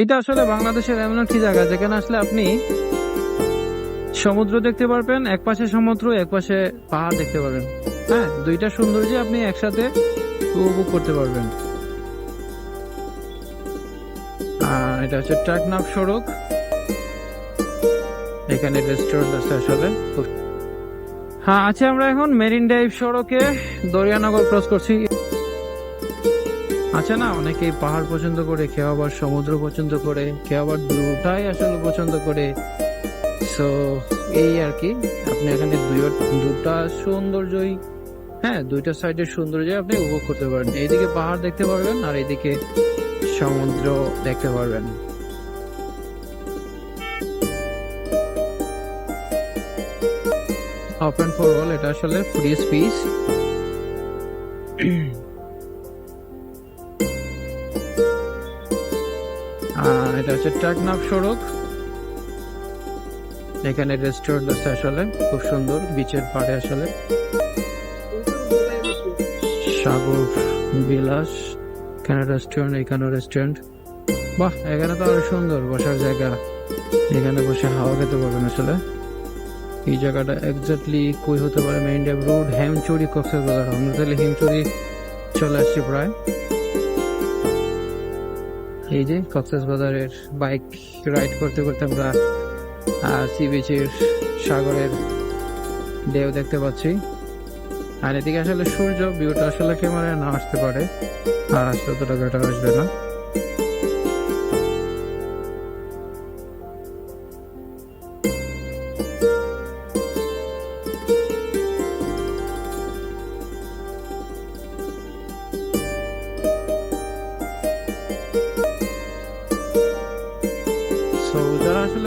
এটা আসলে বাংলাদেশের এমন একটি জায়গা যেখানে আসলে আপনি সমুদ্র দেখতে পারবেন এক পাশে সমুদ্র এক পাশে পাহাড় দেখতে পারবেন। হ্যাঁ দুইটা সৌন্দর্য আপনি একসাথে উপভোগ করতে পারবেন। এটা হচ্ছে টাকনাফ সড়ক। এখানে রেস্টুরেন্ট আছে আসলে। হ্যাঁ আছে আমরা এখন মেরিন ড্রাইভ সড়কে দরিয়ানগর ক্রস করছি। আছে না? অনেকেই পাহাড় পছন্দ করে, কেউ আবার সমুদ্র পছন্দ করে, কেউ আবার দুটাই আসলে পছন্দ করে। সো এই আর কি। আপনি এখানে দুটা সৌন্দর্যই হ্যাঁ দুইটা সাইডের সৌন্দর্য আপনি উপভোগ করতে পারেন এইদিকে পাহাড় দেখতে পারবেন আর এইদিকে সমুদ্র দেখতে পারবেন। ওপেন ফর অল এটা আসলে ফ্রি স্পিচ এটা হচ্ছে টাকনাফ সড়ক। এখানে রেস্টুরেন্ট আছে আসলে, খুব সুন্দর বিচের পাড়ে আসলে। সাগর বিলাস, এখানে রেস্টুরেন্ট এখানে রেস্টুরেন্ট বাহ, এখানে তো আরও সুন্দর, বসার জায়গা। এখানে বসে হাওয়া খেতে পারবেন আসলে। এই জায়গাটা এক্স্যাক্টলি কই হতে পারে main drive road Himchari Cox's Bazar. আমরা তাহলে হেমচুরি চলে আসছি প্রায়। এই যে কক্সবাজারের বাইক রাইড করতে করতে আমরা সি বিচের সাগরের ঢেউ দেখতে পাচ্ছি। আর এদিকে আসলে সূর্য ভিউটা আসলে ক্যামেরায় না আসতে পারে। আর আসলে অতটা বেটার আসবে না।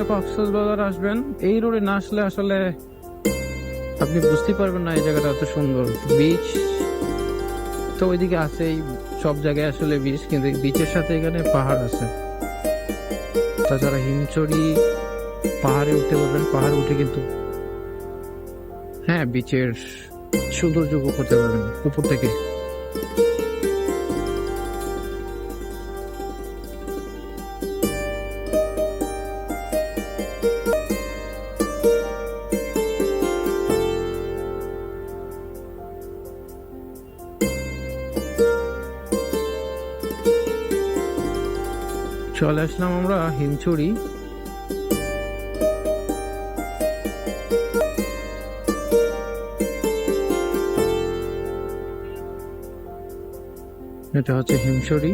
আসলে কক্সবাজার আসবেন। এই রোডে না আসলে আসলে আপনি বুঝতে পারবেন না এই জায়গাটা এত সুন্দর। বিচ তো ওইদিকে আছেই, সব জায়গায় আসলে বিচ কিন্তু বিচের সাথে এখানে পাহাড় আছে। তাছাড়া হিমচড়ি পাহাড়ে উঠতে পারবেন, পাহাড় উঠে কিন্তু হ্যাঁ বিচের সৌন্দর্য করতে পারবেন, উপর থেকে। চলে আসলাম আমরা হিমচুরি এটা হচ্ছে হিমচুরি